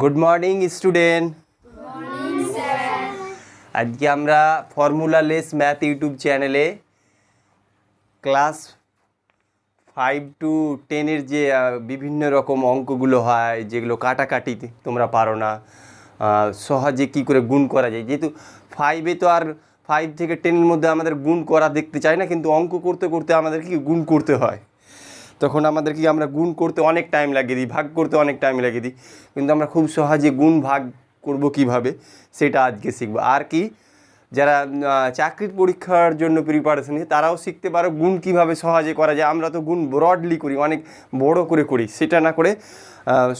Good morning student আজকে আমরা formula less math YouTube চ্যানেলে ক্লাস ফাইভ টু টেনের যে বিভিন্ন রকম অঙ্কগুলো হয়, যেগুলো কাটাকাটি তোমরা পারো না সহজে কি করে গুণ করা যায়। যেহেতু ফাইভে তো আর ফাইভ থেকে টেনের মধ্যে আমাদের গুণ করা দেখতে চাই না, কিন্তু অঙ্ক করতে করতে আমাদের কি গুণ করতে হয়? তখন আমাদের কি আমরা গুণ করতে অনেক টাইম লাগিয়ে দিই, ভাগ করতে অনেক টাইম লাগিয়ে দিই। কিন্তু আমরা খুব সহজে গুণ ভাগ করব কীভাবে, সেটা আজকে শিখব। আর কি, যারা চাকরির পরীক্ষার জন্য প্রিপারেশন নিয়ে, তারাও শিখতে পারো গুণ কীভাবে সহজে করা যায়। আমরা তো গুণ ব্রডলি করি, অনেক বড় করে করি, সেটা না করে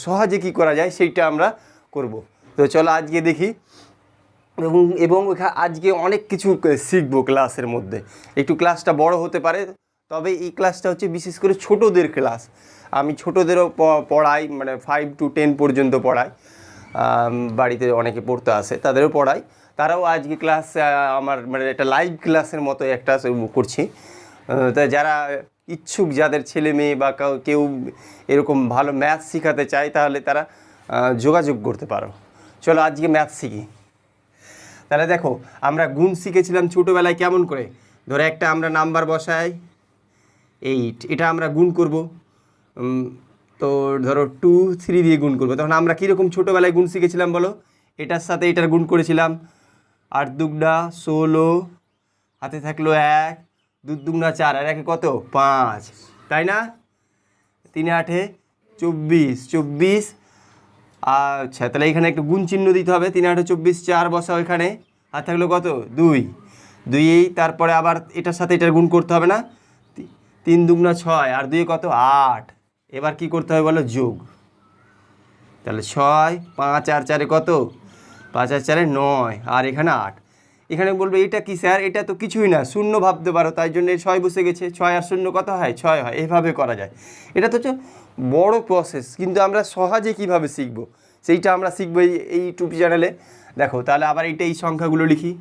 সহজে কি করা যায়, সেইটা আমরা করব। তো চলো আজকে দেখি। এবং এবং আজকে অনেক কিছু শিখব ক্লাসের মধ্যে। একটু ক্লাসটা বড় হতে পারে। তবে এই ক্লাসটা হচ্ছে বিশেষ করে ছোটোদের ক্লাস আমি ছোটোদেরও পড়াই মানে ফাইভ টু টেন পর্যন্ত পড়াই। বাড়িতে অনেকে পড়তে আসে, তাদেরও পড়াই। তারাও আজকে ক্লাস আমার মানে একটা লাইভ ক্লাসের মতো একটা করছি। তা যারা ইচ্ছুক, যাদের ছেলে মেয়ে বা কেউ এরকম ভালো ম্যাথ শেখাতে চায়, তাহলে তারা যোগাযোগ করতে পারো। চলো আজকে ম্যাথ শিখি। তাহলে দেখো, আমরা গুণ শিখেছিলাম ছোটোবেলায় কেমন করে? ধরে একটা আমরা নাম্বার বসাই। এইট এটা আমরা গুণ করব। তো ধরো টু থ্রি দিয়ে গুণ করব। তখন আমরা কীরকম ছোটোবেলায় গুণ শিখেছিলাম বলো? এটার সাথে এটার গুণ করেছিলাম। আট দুগনা ষোলো, হাতে থাকল এক দু দুগনা চার, আর একে কত? পাঁচ। তাই না? তিনে আটে চব্বিশ চব্বিশ আচ্ছা তাহলে এখানে একটু গুণ চিহ্ন দিতে হবে। তিন আটে চব্বিশ, চার বসাও এখানে। আর থাকল কত? দুই। দুই তারপরে আবার এটার সাথে এটার গুণ করতে হবে না? তিন দুগুণা ছয়, আর দুই কত? আট। এবার কি করতে হবে বলো? যোগ। তাহলে ছয়, পাঁচ আর চারে কত? পাঁচ আর চারে নয়, আর এখানে আট। এখানে বলবে, এটা কি স্যার? এটা তো কিছুই না। শূন্য ভাবতে পারো, তাই জন্য ছয় বসে গেছে। ছয় আর শূন্য কত হয়? ছয় হয়। এভাবে করা যায়। এটা তো হচ্ছে বড় প্রসেস কিন্তু আমরা সহজে কীভাবে শিখব? সেইটা আমরা শিখব এই এই ইউটিউব চ্যানেলে দেখো, তাহলে আবার এইটা এই সংখ্যাগুলো লিখি।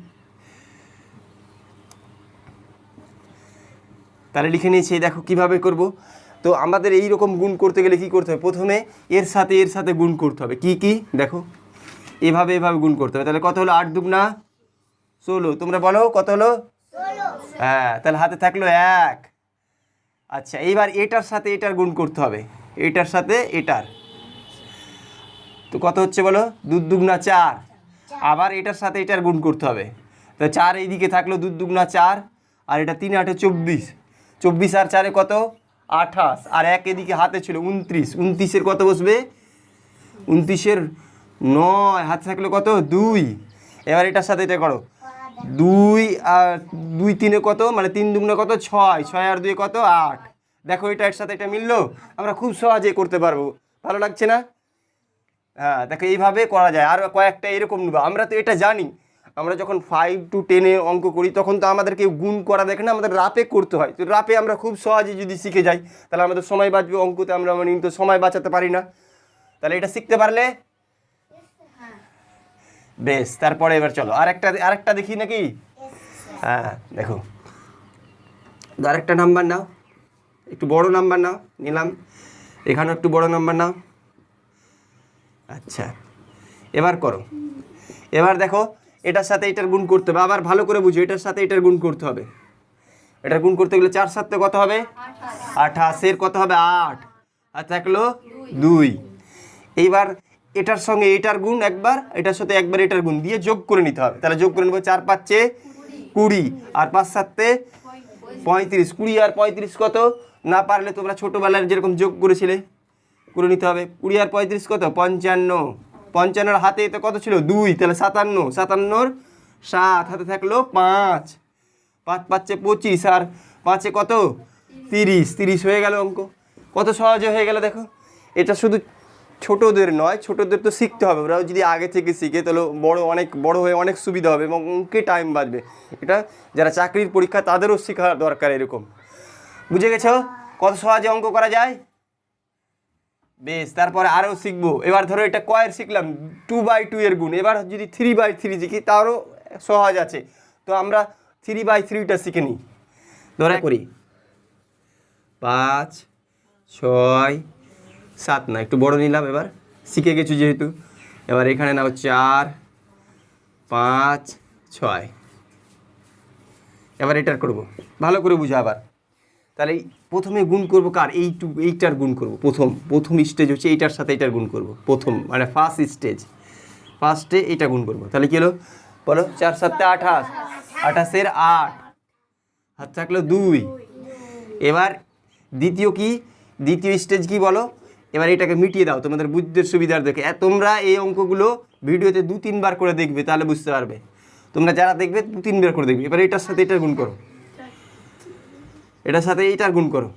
তাহলে লিখে নিয়েছি দেখো কীভাবে করব? তো আমাদের এই রকম গুণ করতে গেলে কি করতে হবে? প্রথমে এর সাথে এর সাথে গুণ করতে হবে। কি কি? দেখো। এভাবে এভাবে গুণ করতে হবে। তাহলে কত হলো? আট দুগুনা ষোলো। তোমরা বলো কত হলো? হ্যাঁ তাহলে হাতে থাকল এক। আচ্ছা এইবার এটার সাথে এটার গুণ করতে হবে। এটার সাথে এটার। তো কত হচ্ছে বলো? দু দুগুনা চার। আবার এটার সাথে এটার গুণ করতে হবে। তো চার এইদিকে থাকল দু দুগুনা চার আর এটা তিন আটে চব্বিশ। চব্বিশ আর চারে কত? আঠাশ। আর এক এদিকে হাতে ছিল উনত্রিশ। উনত্রিশের কত বসবে? উনত্রিশের নয়। হাতে থাকলে কত? দুই। এবার এটার সাথে এটা করো। দুই আর দুই তিনে কত? মানে তিন দুগুণে কত? ছয়। ছয় আর দুই কত? আট। দেখো এটা এর সাথে এটা মিললো। আমরা খুব সহজে করতে পারব। ভালো লাগছে না? হ্যাঁ দেখো এইভাবে করা যায়। আর কয়েকটা এরকম নেব। আমরা তো এটা জানি। আমরা যখন ফাইভ টু টেনে অঙ্ক করি, তখন তো আমাদেরকে গুণ করা দেখে না, আমাদের রাপে করতে হয়। তো রাপে আমরা খুব সহজে যদি শিখে যাই, তাহলে আমাদের সময় বাঁচবে, অঙ্কতে আমরা মানে তো সময় বাঁচাতে পারি না। তাহলে এটা শিখতে পারলে? বেশ, তারপরে এবার চলো। আরেকটা আরেকটা দেখি নাকি? হ্যাঁ দেখো। আরেকটা নাম্বার নাও। একটু বড় নাম্বার নাও, নিলাম। এখানেও একটু বড় নাম্বার নাও। আচ্ছা এবার করো। এবার দেখো এটার সাথে এটার গুণ করতে হবে। আবার ভালো করে বুঝো, এটার সাথে এটার গুণ করতে হবে। এটার গুণ করতে গেলে চার সাথে কত হবে? আঠাশের কত হবে? আট। আর থাকল দুই। এইবার এটার সঙ্গে এটার গুণ একবার, এটার সাথে একবার এটার গুণ দিয়ে যোগ করে নিতে হবে। তাহলে যোগ করে নেব চার পাঁচে কুড়ি। আর পাঁচ সাতে পঁয়ত্রিশ। কুড়ি আর পঁয়ত্রিশ কত? না পারলে তোমরা ছোটোবেলায় যেরকম যোগ করেছিলে, করে নিতে হবে। কুড়ি আর পঁয়ত্রিশ কত? পঞ্চান্ন। পঞ্চান্নর হাতে তো কত ছিল? দুই। তাহলে সাতান্ন। সাতান্নর সাত। হাতে থাকল পাঁচ। পাঁচ পাঁচে পঁচিশ। আর পাঁচে কত? তিরিশ। তিরিশ হয়ে গেল অঙ্ক। কত সহজে হয়ে গেল দেখো। এটা শুধু ছোটোদের নয়, ছোটোদের তো শিখতে হবে। ওরাও যদি আগে থেকে শিখে, তাহলে বড় অনেক, বড় হয়ে অনেক সুবিধা হবে এবং অঙ্কে টাইম বাঁচবে। এটা যারা চাকরির পরীক্ষা, তাদেরও শেখা দরকার এরকম। বুঝে গেছো? কত সহজে অঙ্ক করা যায়? বেশ তারপরে আরও শিখব। এবার ধরো এটা কয়ের শিখলাম টু বাই টু এর গুণ। এবার যদি থ্রি বাই থ্রি শিখি তারও সহজ আছে। তো আমরা থ্রি বাই থ্রিটা শিখে নিই। ধরে করি। পাঁচ ছয় সাত না একটু বড় নিলাম এবার। শিখে গেছো যেহেতু। এবার এখানে নাও চার পাঁচ ছয়। এবার এটার করব। ভালো করে বুঝো আবার। তাহলে প্রথমে গুণ করব কার? এইটু, এইটার গুণ করব। প্রথম প্রথম স্টেজ হচ্ছে এইটার সাথে এইটার গুণ করব। প্রথম মানে ফার্স্ট স্টেজ ফার্স্টে এইটা গুণ করব। তাহলে কি হলো? বলো, চার সাতটা আঠাশ। আঠাশের আট। হাত থাকল দুই। এবার দ্বিতীয় কি? দ্বিতীয় স্টেজ কি বলো? এবার এটাকে মিটিয়ে দাও। তোমাদের বুঝতে সুবিধার দেখে তোমরা এই অঙ্কগুলো ভিডিওতে দু, তিনবার করে দেখবে, তাহলে বুঝতে পারবে। তোমরা যারা দেখবে, দু, তিনবার করে দেখবে। এবার এটার সাথে এটার গুণ করো। এটার সাথে এইটার গুণ করো।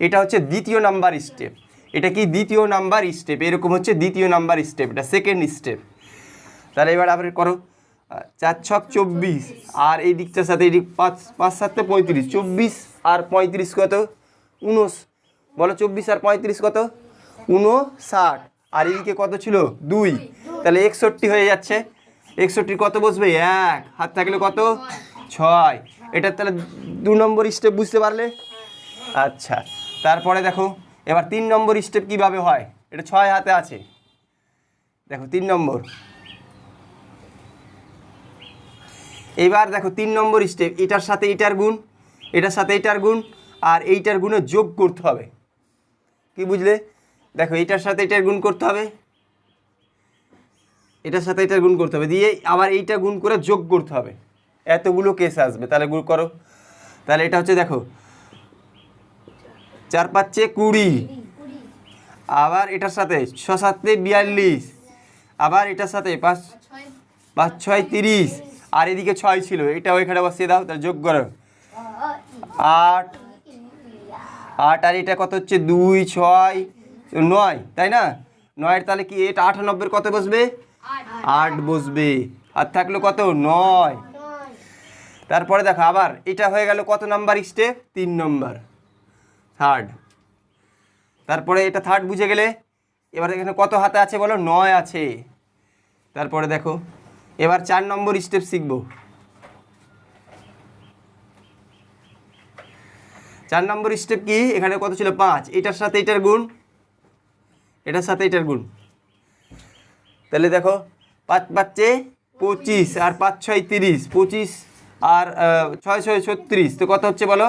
এটা হচ্ছে দ্বিতীয় নাম্বার স্টেপ এটা কি দ্বিতীয় নাম্বার স্টেপ এরকম হচ্ছে দ্বিতীয় নাম্বার স্টেপ এটা সেকেন্ড স্টেপ তাহলে এবার আবার করো। চার ছক চব্বিশ, আর এই দিকটার সাথে এই দিক পাঁচ পাঁচ সাতটা পঁয়ত্রিশ। চব্বিশ আর পঁয়ত্রিশ কত? উনস বলো চব্বিশ আর পঁয়ত্রিশ কত? উনষাট আর এদিকে কত ছিল? দুই। তাহলে একষট্টি হয়ে যাচ্ছে। একষট্টির কত বসবে? এক। হাত থাকলে কত? ছয়। এটা তাহলে দু নম্বর স্টেপ বুঝতে পারলে? আচ্ছা তারপরে দেখো, এবার তিন নম্বর স্টেপ কীভাবে হয়? এটা ছয় হাতে আছে। দেখো, তিন নম্বর। এবার দেখো, তিন নম্বর স্টেপ এটার সাথে এটার গুণ, এটার সাথে এটার গুণ, আর এইটার গুণে যোগ করতে হবে। কি বুঝলে? দেখো, এটার সাথে এটার গুণ করতে হবে। এটার সাথে এটার গুণ করতে হবে। দিয়ে আবার এইটা গুণ করে যোগ করতে হবে। এতগুলো কেস আসবে। তাহলে গুণ করো। তাহলে এটা হচ্ছে দেখো, চার পাঁচে কুড়ি। আবার এটার সাথে ছ সাতে বিয়াল্লিশ। আবার এটার সাথে পাঁচ পাঁচ ছয় তিরিশ। আর এদিকে ছয় ছিল, এটাও এখানে বসিয়ে দাও, তাহলে যোগ করো। আট। আট আর এটা কত হচ্ছে? দুই, ছয়, নয়, তাই না? নয়ের তাহলে কি, এটা আটানব্বইয়ের কত বসবে? আট বসবে। আর থাকল কত? নয়। তারপরে দেখো আবার, এটা হয়ে গেল কত নাম্বার স্টেপ? তিন নম্বর। থার্ড তারপরে এটা থার্ড বুঝে গেলে, এবার এখানে কত হাতে আছে বলো? নয় আছে। তারপরে দেখো, এবার চার নম্বর স্টেপ শিখব। চার নম্বর স্টেপ কি? এখানে কত ছিল? পাঁচ। এটার সাথে এটার গুণ। এটার সাথে এটার গুণ। তাহলে দেখো, পাঁচ পাঁচে পঁচিশ, আর পাঁচ ছয় তিরিশ। পঁচিশ আর ছয় ছয় ছত্রিশ। তো কত হচ্ছে বলো?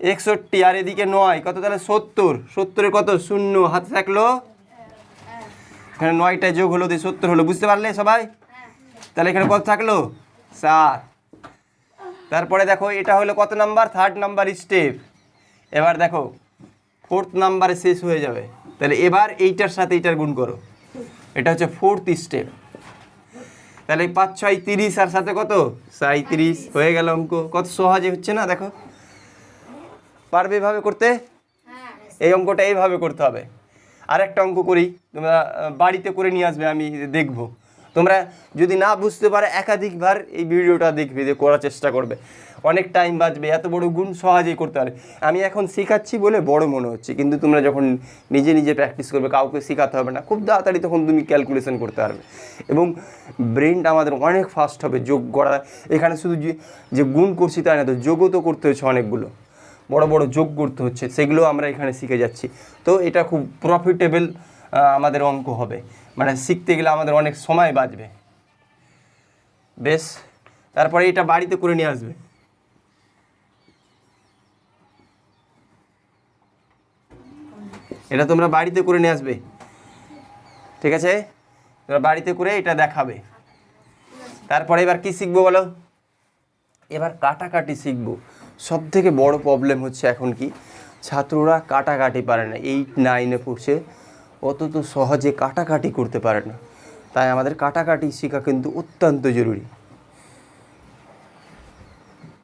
একষট্টি। আর এদিকে নয়। কত তাহলে? সত্তর। সত্তরের কত? শূন্য। হাতে থাকল? এখানে নয়টা যোগ হলো, দিয়ে সত্তর হলো। বুঝতে পারলে সবাই? তাহলে এখানে কত থাকল? সাত। তারপরে দেখো, এটা হলো কত নাম্বার? Third number step. এবার দেখো, ফোর্থ নাম্বারে শেষ হয়ে যাবে। তাহলে এবার এইটার সাথে এইটার গুণ করো। এটা হচ্ছে ফোর্থ স্টেপ। তাহলে পাঁচ ছয় তিরিশ আর সাথে কত? সাঁত্রিশ হয়ে গেল অঙ্ক। কত সহজে হচ্ছে না দেখো। পারবে এভাবে করতে? এই অঙ্কটা এইভাবে করতে হবে। আর একটা অঙ্ক করি তোমরা বাড়িতে করে নিয়ে আসবে আমি দেখব। তোমরা যদি না বুঝতে পারো, একাধিকবার এই ভিডিওটা দেখবে, যে করার চেষ্টা করবে। অনেক টাইম বাঁচবে, এত বড় গুণ সহজেই করতে পারে আমি এখন শেখাচ্ছি বলে বড় মনে হচ্ছে, কিন্তু তোমরা যখন নিজে নিজে প্র্যাকটিস করবে, কাউকে শেখাতে হবে না, খুব তাড়াতাড়ি তখন তুমি ক্যালকুলেশন করতে পারবে। এবং ব্রেনটা আমাদের অনেক ফাস্ট হবে, যোগ করা। এখানে শুধু যে যে গুণ করছি তাই না, তো যোগও তো করতে হচ্ছে অনেকগুলো। বড় বড় যোগ করতে হচ্ছে, সেগুলো আমরা এখানে শিখে যাচ্ছি। তো এটা খুব প্রফিটেবল আমাদের অঙ্ক হবে। মানে শিখতে গেলে আমাদের অনেক সময় বাঁচবে। বেশ, তারপরে এটা বাড়িতে করে নিয়ে আসবে। এটা তোমরা বাড়িতে করে নিয়ে আসবে। ঠিক আছে? তোমরা বাড়িতে করে এটা দেখাবে। তারপরে এবার কি শিখব বলো? এবার কাটাকাটি শিখব। সব থেকে বড় প্রবলেম হচ্ছে এখন কি? ছাত্ররা কাটাকাটি পারে না। এইট নাইনে পড়ছে। অত তো সহজে কাটাকাটি করতে পারে না। তাই আমাদের কাটাকাটি শেখা কিন্তু অত্যন্ত জরুরি।